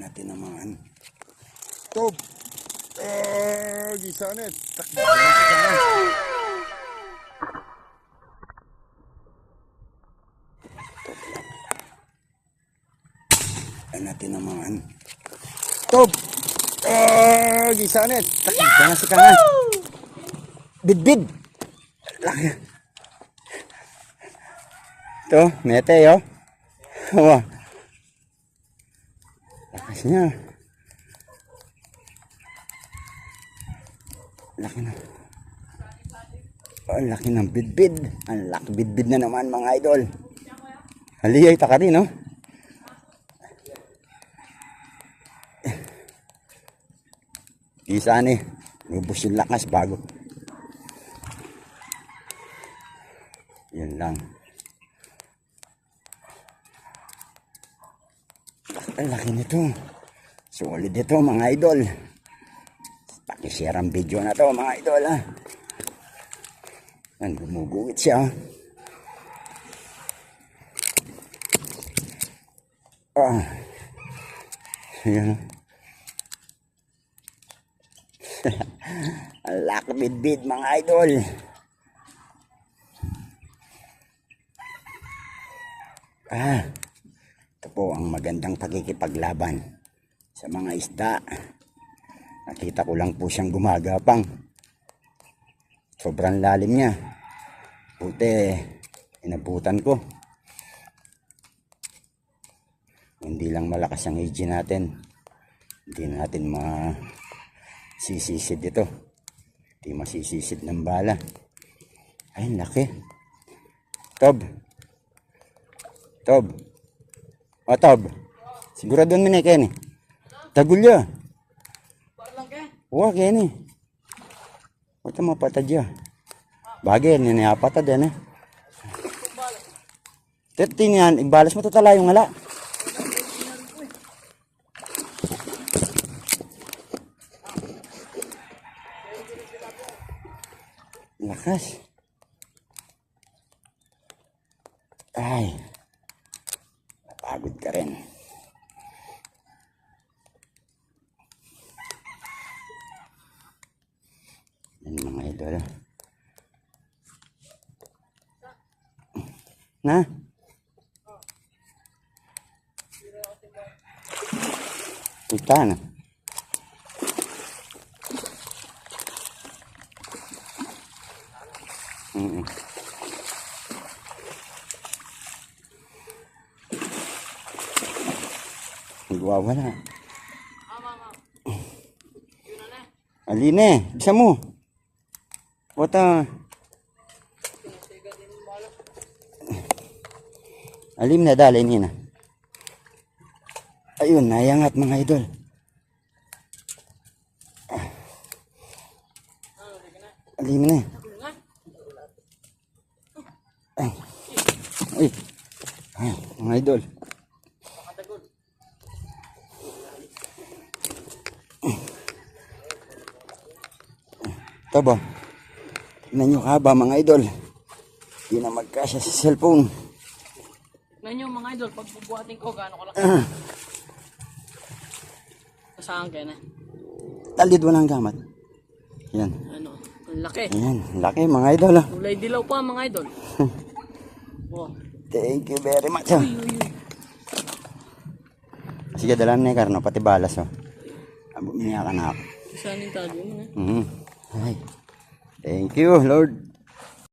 natin naman. Top! Ah, gisanit. Takbo. Ayan natin naman. Top! Ah, gisanit. Takbo na si kangan. Bidbid! Laki. Ito, mete yo. Wah. Niya. Laki na. Ang laki ng bidbid. Ang laki bidbid na naman mga idol. Haliyay ta ka rin, no? Isa ni. Lubos yung lakas bago. Yan lang. Ang laki nito. Solid ito mga idol. Pakishare ang video na to mga idol ha. Yan, gumuguwit siya. Ah. Yan. Ang laki bid mga idol. Ah. Ito po ang magandang pagkikipaglaban sa mga isda. Nakita ko lang po siyang gumagapang. Sobrang lalim niya. Buti, inabutan ko. Hindi lang malakas ang age natin. Hindi natin masisisid ito. Hindi masisisid ng bala. Ay, laki. Tob. Tob. O, Tob. Sigurado mo na Kenny. Tagulya. Wah, Kenny. Wata mapatad ya. Bagay, ninayapatad yan eh. Tete niyan, ibalas mo to tala yung ngala. Lakas. Ay. Napagod ka rin. Yan mga idol. Na? Kita na. Mm Nagwawala. Aline, bisa mo. Wata. Alim na dali niya na. Ayun, nayangat mga idol. Alim na. Ay. Ay. Mga idol. Ito ba? Tingnan nyo ka ba mga idol? Hindi na magkasya sa cellphone. Tignan nyo mga idol, pag bubuhatin ko, gaano kalaki. Ah, Saan kayo na? talid mo ng gamat. Yan. Ano? Ang laki. Yan. Laki mga idol. ah. Kulay dilaw pa mga idol. oh. Thank you very much. ah. Uy, uy, uy. Sige, dalam na karno, pati balas. Oh. Abo niya ka na ako. Saan yung tali mo na? Mhm. Ay. Thank you, Lord.